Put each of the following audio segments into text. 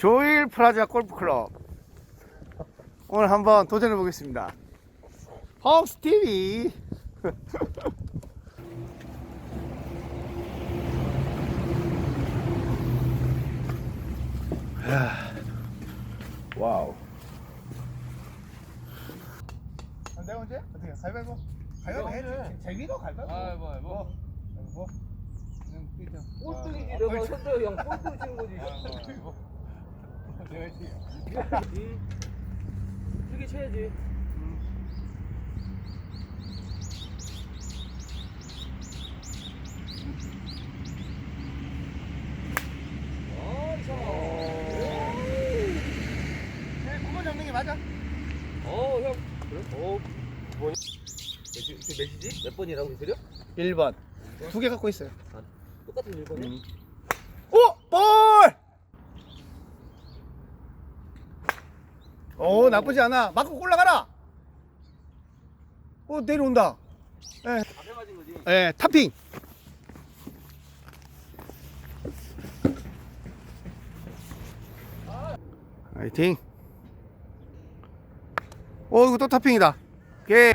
조일 프라자 골프클럽 오늘 한번 도전해 보겠습니다 홈스 TV 와우 내가 언제? 어떻게 가위바위보? 가위바위보 해 재미로 가위바위보 아, 뭐, 뭐. 뭐? 꼴등이지, 아, 너가 꼴등. 현도 형 꼴등 치는 거지. 했지. 크게 쳐야지. 아, 그거 잡는 게 맞아? 어, 형. 그래? 어, 뭐냐? 몇시, 몇이지? 몇 번이라고 그랬어요? 1번 두 개 갖고 있어요 똑같은 일번이야? 음. 오! 볼! 오 나쁘지 않아. 맞고 올라가라. 오 내려온다. 예, 거지. 예 탑핑. 화이팅. 오 이거 또 탑핑이다. 오케이.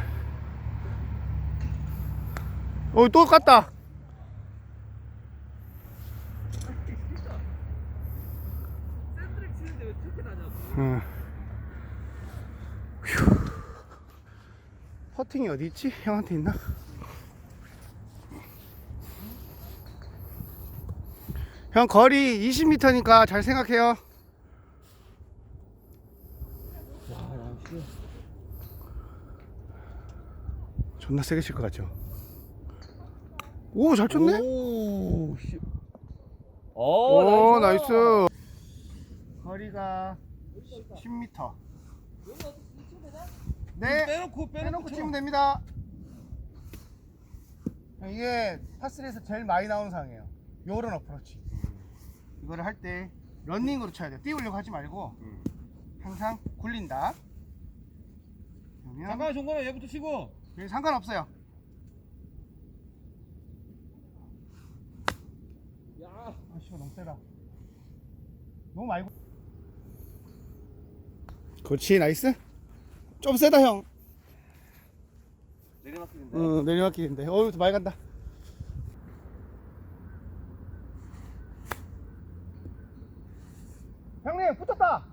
오또 갔다. 응. 퍼팅이 어디 있지? 형한테 있나? 형 거리 20m니까 잘 생각해요. 존나 세게 칠 것 같죠? 오, 잘 쳤네? 오, 씨. 오, 오, 나이스. 거리가 10m. 네. 빼놓고 빼놓고 치면 됩니다. 이게 파스리에서 제일 많이 나오는 상황이에요. 요런 어프로치. 이거를 할 때 런닝으로 쳐야 돼요. 띄우려고 하지 말고 항상 굴린다. 그러면 잠깐 종건아 얘부터 치고. 여기 상관없어요. 야, 아, 씨발 너무 세다. 너무 말고. 그렇지, 나이스. 좀 세다, 형. 내려막히는데. 어, 내리막길인데. 어우, 많이 간다. 형님, 붙었다.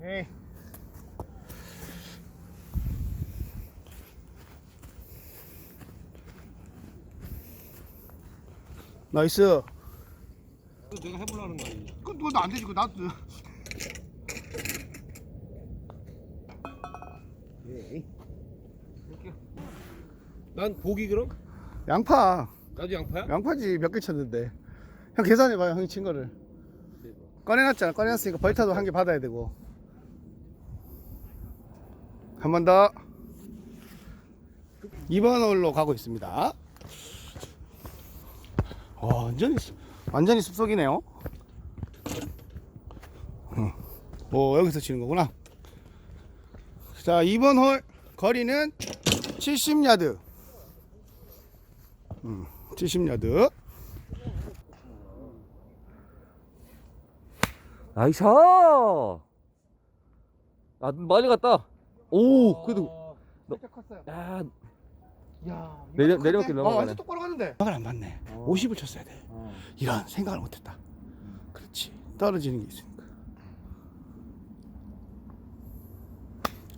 에이. 나이스. 내가 해보려는 거야. 그, 그거 안 되지, 그거 나도. 난 보기 그럼? 양파. 나도 양파야? 양파지 몇 개 쳤는데. 형 계산해봐요, 형이 친 거를. 꺼내놨잖아. 꺼내놨으니까 벌타도 한 개 받아야 되고. 한 번 더. 2번 홀로 가고 있습니다. 와, 완전히, 숲- 완전히 숲속이네요. 응. 오, 여기서 치는 거구나. 자, 2번 홀 거리는 70야드. 음, 70야드. 나이스! 아, 많이 갔다. 오, 그래도, 진짜 컸어요. 야, 야, 내려- 내려가게 컸대? 넘어가네. 어, 완전 똑바로 갔는데. 생각을 안. 어. 50을 쳤어야 돼. 이런 생각을 못했다. 그렇지. 떨어지는 게 있으니까.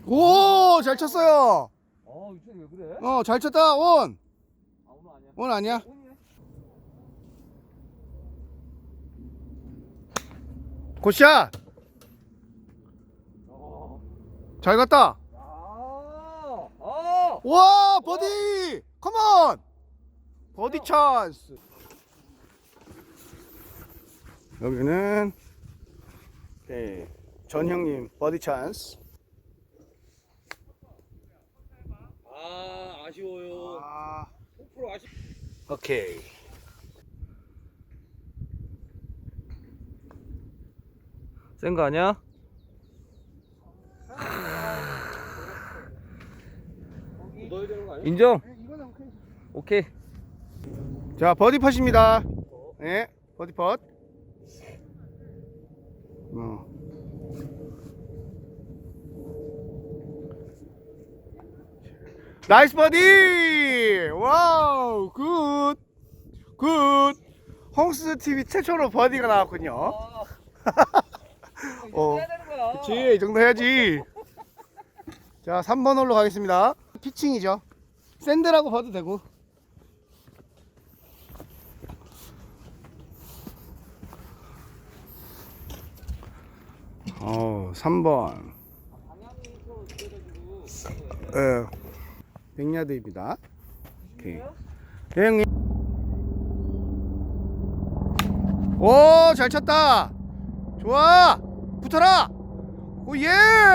오, 잘 쳤어요. 어, 유천이 왜 그래? 어, 잘 쳤다. 온. 아, 오늘 아니야. 온 아니야? 오늘 굿샷. 어. 잘 갔다. 아, 아, 와, 버디. 컴온. 버디 찬스. 여기는 네, 전 형님 버디 찬스. 아, 아쉬워요. 아, 5% 아쉬. 오케이. 센 거 아니야? 넣어야 되는 거 아니야? 인정. 이거는 오케이. 자, 버디 팟입니다. 네, 버디 팟. 어. 나이스 버디! 와우, 굿! 굿! 홍스 TV 최초로 버디가 나왔군요. 아. 어. 거야. 그치, 이 정도 해야지. 자, 3번 홀로 가겠습니다. 피칭이죠. 샌드라고 봐도 되고. 어, 3번. 방향 100야드입니다. 오케이. 네, 형님. 오, 잘 쳤다. 좋아. 붙어라. 오, 예.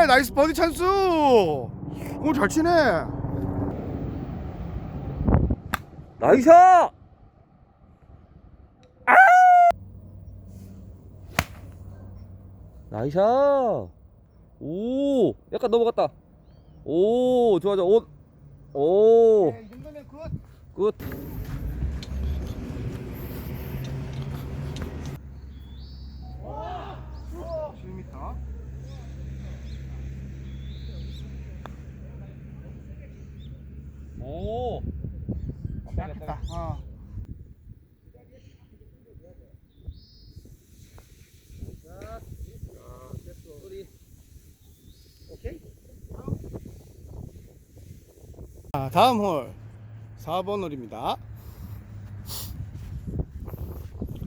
나이스 버디 찬스. 오, 잘 치네. 나이스! 아! 나이스! 오, 약간 넘어갔다. 오, 좋아, 좋아. 오, 오, 네, 이 정도면 굿. 굿. 오, 10m. 오. 약했다. 어. 오케이. 자, 다음 홀 4번 홀입니다.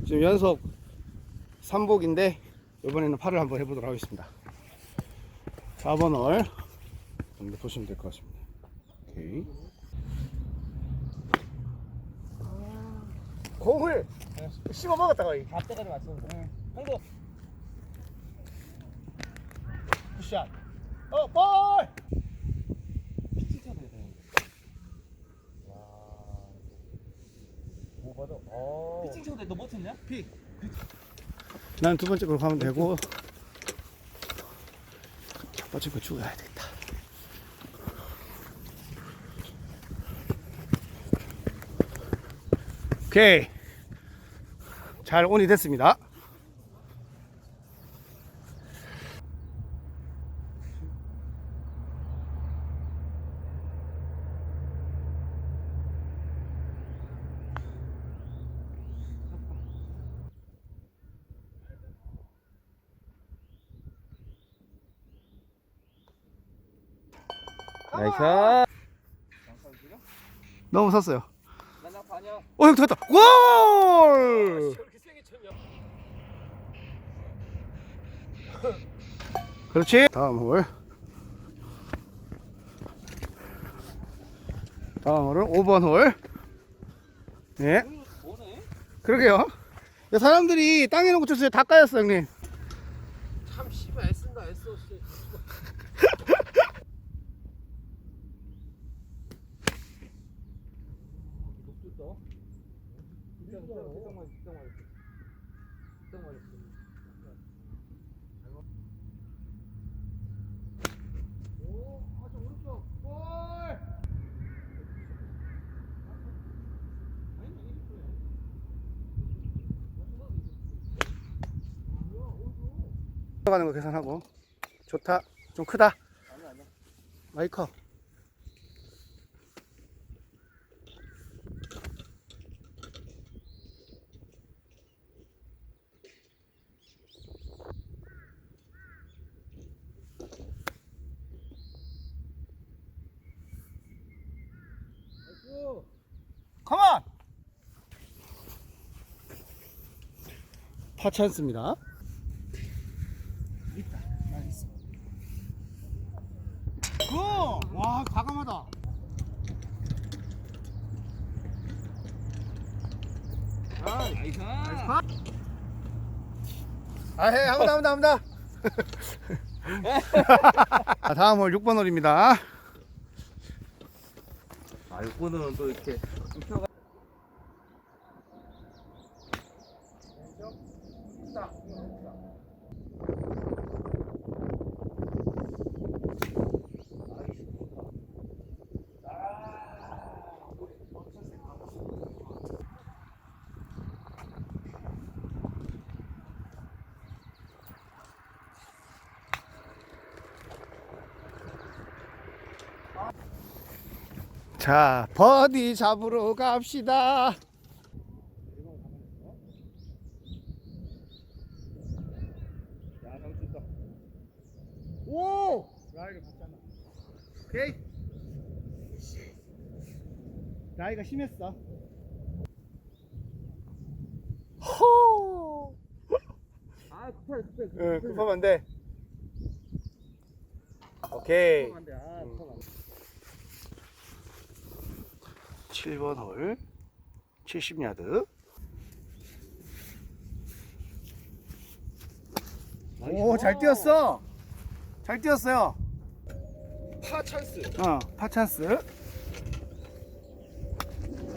지금 연속 3복인데 이번에는 8을 한번 해보도록 하겠습니다. 4번 홀 정도 보시면 될 것 같습니다. 오케이. 공을 씹어 먹었다 거의. 다 때까지 맞췄는데. 형도. 굿샷. 어, 볼! 피칭 쳐도 돼. 와. 뭐 받아? 어. 피칭 쳐도 돼. 너 못 쳤냐? 피. 난두 번째 걸 가면 되고 첫 번째 거 주고 가야 되겠다. 오케이. 잘 온이 됐습니다. 나이스. 너무 반이야. 어, 형 됐다. 골! 쳤냐? 그렇지. 다음 홀. 다음 홀은 5번 홀. 예. 그러게요. 야, 사람들이 땅에 놓고 쳤어요. 다 까였어, 형님. 참 씨발 애쓴다 애써 씨. 높겠다. 뒷땅만 뒷땅만 뒷땅만 오, 아저 오른쪽. 골! 가는 거 계산하고. 좋다. 좀 크다. 아니야 아니야. 많이 커. 컴온! 파 찬스입니다 있다 나이스 굿와 과감하다 아 나이스. 아해 한번 한번 한번 자, 다음 홀 6번 홀입니다 아 이거는 또 이렇게 자, 버디 잡으러 갑시다. 오! 라이가 갔잖아. 오케이. 라이가 심했어. 호! 아, 급하네, 급해. 응, 급하면 안 돼. 오케이. 급하면 안 돼. 아, 급하면 안 돼. 7번 홀 70야드. 오, 잘 뛰었어. 잘 뛰었어요. 파 찬스. 어, 파찬스.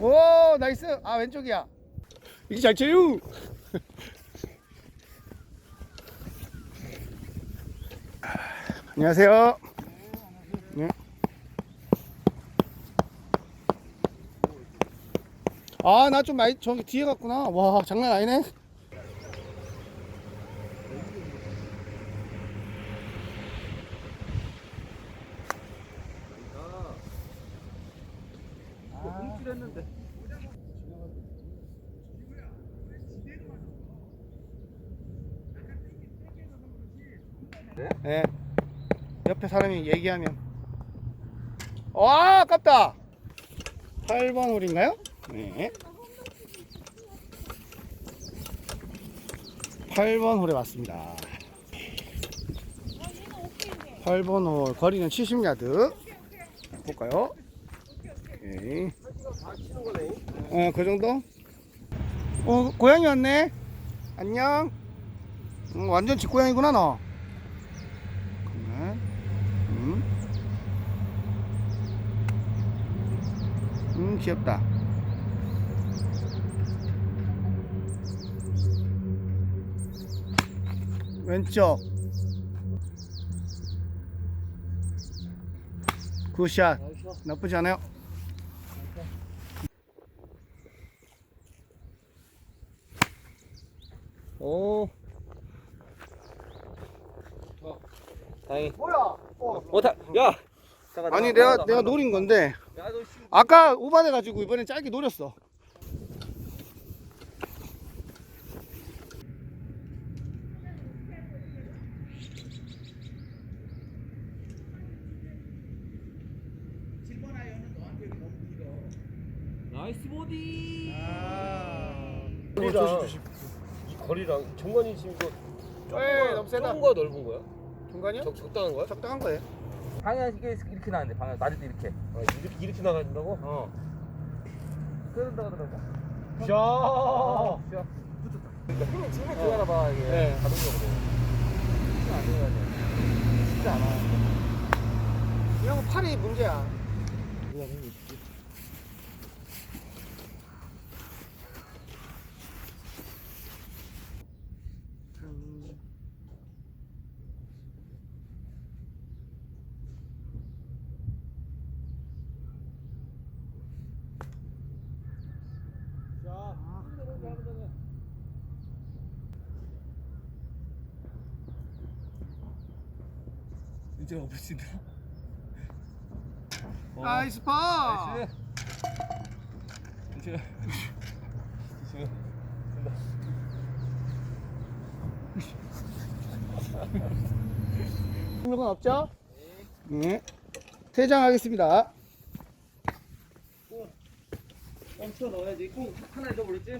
오, 나이스. 아, 왼쪽이야. 이게 잘 쳐요. 안녕하세요. 네. 아, 나 좀 많이 저기 뒤에 갔구나. 와, 장난 아니네. 움찔했는데. 예. 옆에 사람이 얘기하면. 와, 아깝다. 8번 홀인가요? 네. 8번 홀에 왔습니다. 8번 홀, 거리는 70야드. 볼까요? 오케이. 어, 그 정도? 어, 고양이 왔네. 안녕. 음, 완전 집고양이구나, 너. 귀엽다. 왼쪽. 굿샷. 나쁘지 않아요. 오. 어, 다행히. 뭐야? 어. 어, 다, 야! 잠깐, 아니 나, 내가 나, 나, 내가 나. 노린 건데. 아까 오반해 가지고 이번엔 짧게 노렸어. 조심, 조심. 이 거리랑 정관이 지금 이거 에이, 너무 세다. 좁은 거야 넓은 거야? 중간이요? 적, 적당한 거야? 적당한 거예요. 방향 이게 이렇게 나는데 방향 낮을 때 이렇게 아, 이렇게 이렇게 나가진다고? 어 그런다 샤. 어, 샤 붙었다 그러니까 힘이 힘이 들어가나 봐 이게 네. 자동적으로 힘이 안 들어가야 돼 쉽지 않아 이런 거 팔이 문제야. 이제 없으시다 나이스 파. 나이스 이제 지금 된다 힘든 건 없죠? 네. 퇴장하겠습니다. 멈춰 넣어야지 꼭 하나 잊어버렸지?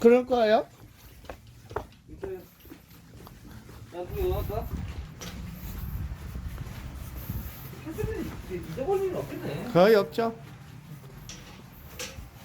그럴 거예요? 이제 양쪽에 넣었다 이제 잊어버릴 일은 없겠네 거의 없죠.